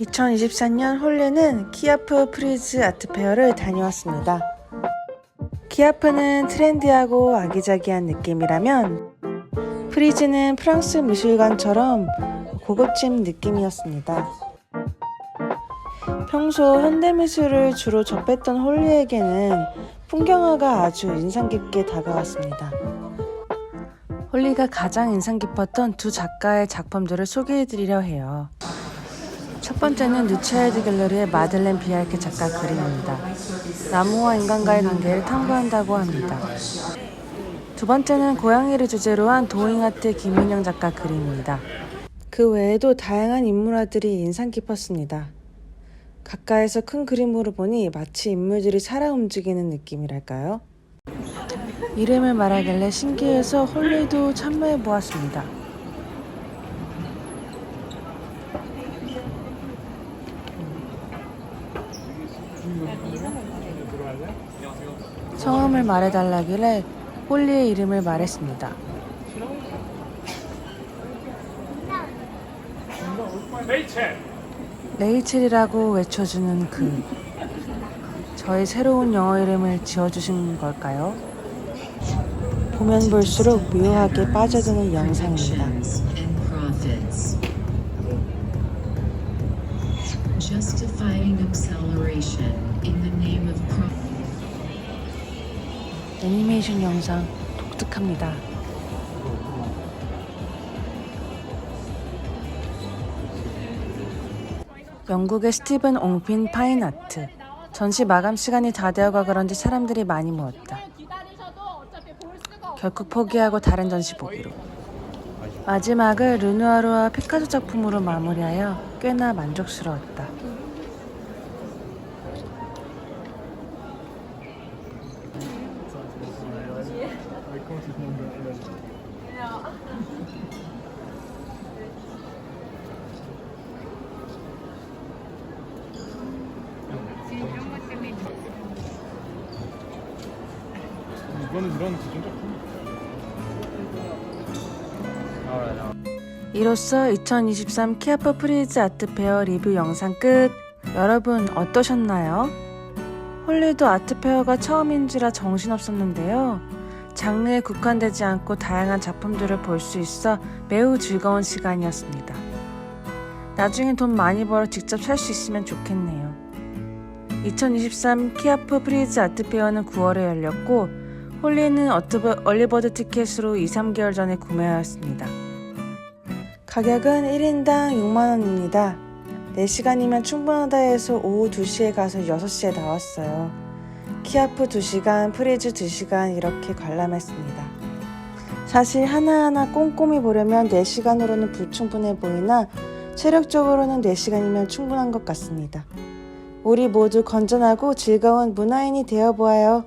2024년 홀리는 키아프 프리즈 아트페어를 다녀왔습니다. 키아프는 트렌디하고 아기자기한 느낌이라면 프리즈는 프랑스 미술관처럼 고급진 느낌이었습니다. 평소 현대미술을 주로 접했던 홀리에게는 풍경화가 아주 인상 깊게 다가왔습니다. 홀리가 가장 인상 깊었던 두 작가의 작품들을 소개해드리려 해요. 첫 번째는 누차일드 갤러리의 마들렌 비알케 작가 그림입니다. 나무와 인간과의 관계를 탐구한다고 합니다. 두 번째는 고양이를 주제로 한 도잉아트 김인영 작가 그림입니다. 그 외에도 다양한 인물화들이 인상 깊었습니다. 가까이서 큰 그림으로 보니 마치 인물들이 살아 움직이는 느낌이랄까요? 이름을 말하길래 신기해서 홀리도 참여해 보았습니다. 성함을 말해달라길래 홀리의 이름을 말했습니다. 레이첼이라고 외쳐주는 그 저의 새로운 영어 이름을 지어주신 걸까요? 보면 볼수록 묘하게 빠져드는 영상입니다. Justifying acceleration in the name of. 애니메이션 영상 독특합니다. 영국의 스티븐 옹핀 파인 아트. 전시 마감 시간이 다 되어가 그런지 사람들이 많이 모였다. 결국 포기하고 다른 전시 보기로. 마지막을 르누아르와 피카소 작품으로 마무리하여 꽤나 만족스러웠다. 이거는 이런 기준 작품. 이로써 2023 키아프 프리즈 아트 페어 리뷰 영상 끝. 여러분 어떠셨나요? 홀리도 아트 페어가 처음인지라 정신없었는데요. 장르에 국한되지 않고 다양한 작품들을 볼 수 있어 매우 즐거운 시간이었습니다. 나중에 돈 많이 벌어 직접 살 수 있으면 좋겠네요. 2023 키아프 프리즈 아트 페어는 9월에 열렸고 홀리는 얼리버드 티켓으로 2, 3개월 전에 구매하였습니다. 가격은 1인당 6만원입니다. 4시간이면 충분하다 해서 오후 2시에 가서 6시에 나왔어요. 키아프 2시간, 프리즈 2시간 이렇게 관람했습니다. 사실 하나하나 꼼꼼히 보려면 4시간으로는 불충분해 보이나 체력적으로는 4시간이면 충분한 것 같습니다. 우리 모두 건전하고 즐거운 문화인이 되어 보아요.